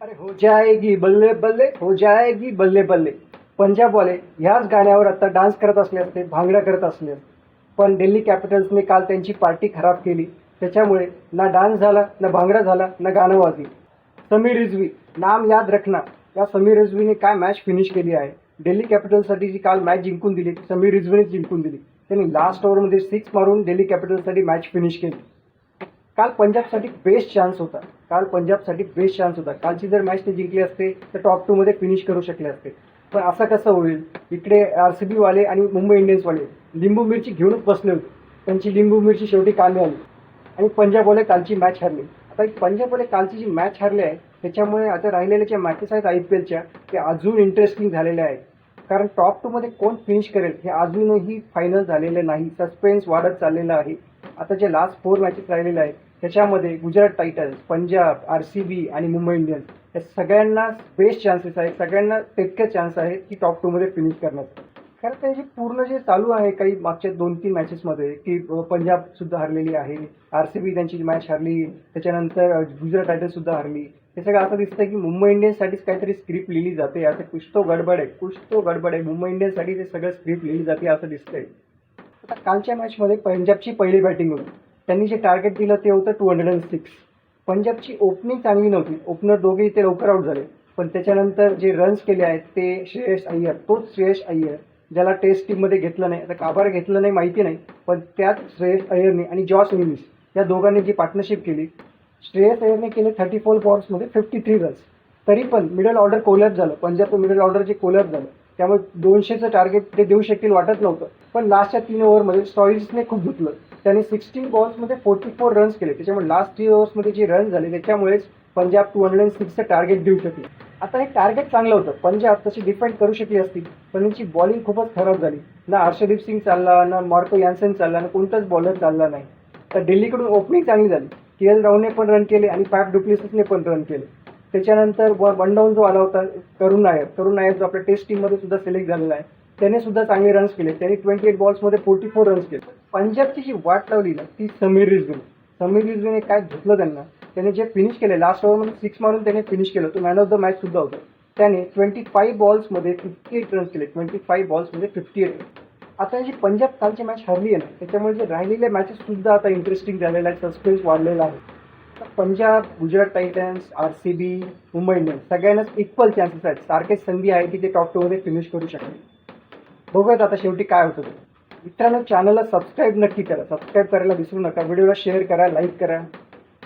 अरे हो जाएगी बल्ले बल्ले हो जाएगी बल्ले बल्ले. पंजाबवाले ह्याच गाण्यावर आता डान्स करत असले असते भांगड्या करत असले असते. पण दिल्ली कॅपिटल्सने काल त्यांची पार्टी खराब केली. त्याच्यामुळे ना डान्स झाला ना भांगडा झाला ना गाणं वाजली. समीर रिझवी नाम याद रखना. या समीर रिझवीने काय मॅच फिनिश केली आहे? दिल्ली कॅपिटल्ससाठी जी काल मॅच जिंकून दिली समीर रिझवीनेच जिंकून दिली. त्यांनी लास्ट ओव्हरमध्ये सिक्स मारून दिल्ली कॅपिटल्ससाठी मॅच फिनिश केली. काल पंजाबसाठी बेस्ट चान्स होता. काल पंजाबसाठी बेस्ट चान्स होता. कालची जर मॅच ते जिंकली असते तर टॉप टूमध्ये फिनिश करू शकले असते. पण असं कसं होईल? इकडे आर सी बीवाले आणि मुंबई इंडियन्सवाले लिंबू मिरची घेऊनच बसले होते. त्यांची लिंबू मिरची शेवटी कामी आली. आणि पंजाबवाले कालची मॅच हरली. आता पंजाबवाले कालची जी मॅच हरली आहे त्याच्यामुळे आता राहिलेल्या ज्या मॅचेस आहेत आय पी एलच्या ते अजून इंटरेस्टिंग झालेल्या आहेत. कारण टॉप टूमध्ये कोण फिनिश करेल हे अजूनही फायनल झालेलं नाही. सस्पेन्स वाढत चाललेलं आहे. आता जे लास्ट फोर मॅचेस राहिलेले आहेत त्याच्यामध्ये Gujarat Titans Punjab R C B आणि मुंबई इंडियन्स या सगळ्यांना बेस्ट चान्सेस आहेत. सगळ्यांना तितके चान्स आहेत की टॉप टूमध्ये फिनिश करण्याचं कारण त्यांची पूर्ण जे चालू आहे काही मागच्या दोन तीन मॅचेसमध्ये की पंजाब सुद्धा हरलेली आहे आर सी बी त्यांची मॅच हरली त्याच्यानंतर गुजरात टायटन्स सुद्धा हरली. हे सगळं असं दिसतंय की मुंबई इंडियन्ससाठीच काहीतरी स्क्रिप्ट लिहिली जाते. असं कुछ तो गडबड आहे कुछ तो गडबड आहे. मुंबई इंडियन्ससाठी ते सगळं स्क्रिप्ट लिहिली जाते असं दिसतंय. आता कालच्या मॅचमध्ये पंजाबची पहिली बॅटिंग होती. त्यांनी जे टार्गेट दिलं ते होतं टू हंड्रेड अँड सिक्स पंजाबची ओपनिंग चांगली नव्हती. ओपनर दोघे इथे लवकर आउट झाले. पण त्याच्यानंतर जे रन्स केले आहेत ते श्रेयस अय्यर तोच श्रेयस अय्यर ज्याला टेस्ट टीममध्ये घेतलं नाही. आता काबार घेतलं नाही माहिती नाही पण त्यात श्रेयस अय्यरने आणि जॉस विलिस या दोघांनी जी पार्टनरशिप केली श्रेयस अय्यरने केले थर्टी फोर बॉल्समध्ये फिफ्टी थ्री रन्स तरी पण मिडल ऑर्डर कोलॅप झालं. पंजाबचं मिडल ऑर्डर जे कोलॅप झालं त्यामुळे दोनशेचं टार्गेट ते देऊ शकतील वाटत नव्हतं. पण लास्टच्या तीन ओव्हरमध्ये स्टॉईल्सने खूप धुतलं. त्याने सिक्स्टीन बॉल्समध्ये फोर्टी फोर रन्स केले. त्याच्यामुळे लास्ट थ्री ओव्हर्समध्ये जे रन झाले त्याच्यामुळेच पंजाब टू हंड्रेड अँड सिक्सचं टार्गेट देऊ शकली. आता हे टार्गेट चांगलं होतं. पंजाब तशी डिफेंड करू शकली असती पण त्यांची बॉलिंग खूपच खराब झाली. ना हर्षदीप सिंग चालला ना मार्को यान्सन चालला ना कोणताच बॉलर चालला नाही. तर दिल्लीकडून ओपनिंग चांगली झाली. के एल राहुलने पण रन केले आणि फॅफ डुप्लिसिसने पण रन केले. त्याच्यानंतर वन डाऊन जो आला होता करुण नायर. करुण नायर जो आपल्या टेस्ट टीममध्ये सुद्धा सिलेक्ट झालेला आहे. त्याने सुद्धा चांगले रन्स केले. त्याने ट्वेंटी एट बॉल्समध्ये फोर्टी फोर रन्स केले. पंजाबची जी वाट लावली ना ती समीर रिझवीन समीर रिजवीने काय धुतलं त्यांना? त्याने जे फिनिश केले लास्ट ओव्हरमध्ये सिक्स मारून त्याने फिनिश केलं. तो मॅन ऑफ द मॅच सुद्धा होता. त्याने ट्वेंटी फाईव्ह बॉल्समध्ये फिफ्टी एट रन्स केले. ट्वेंटी फाईव्ह बॉल्समध्ये फिफ्टी एट आता जी पंजाब कालची मॅच हरली आहे ना त्याच्यामुळे जे राहिलेले मॅचेस सुद्धा आता इंटरेस्टिंग झालेला आहे सस्पेन्स वाढलेला आहे. Punjab Gujarat Titans R C B Mumbai Indians सगळ्यांनाच इक्वल चान्सेस आहेत. सारखेच संधी आहे की ते टॉप टूमध्ये फिनिश करू शकतील. बघूयात आता शेवटी काय होतं. ते मित्रांनो चॅनलला सबस्क्राईब नक्की करा. सबस्क्राईब करायला विसरू नका. व्हिडिओला शेअर करा लाईक करा.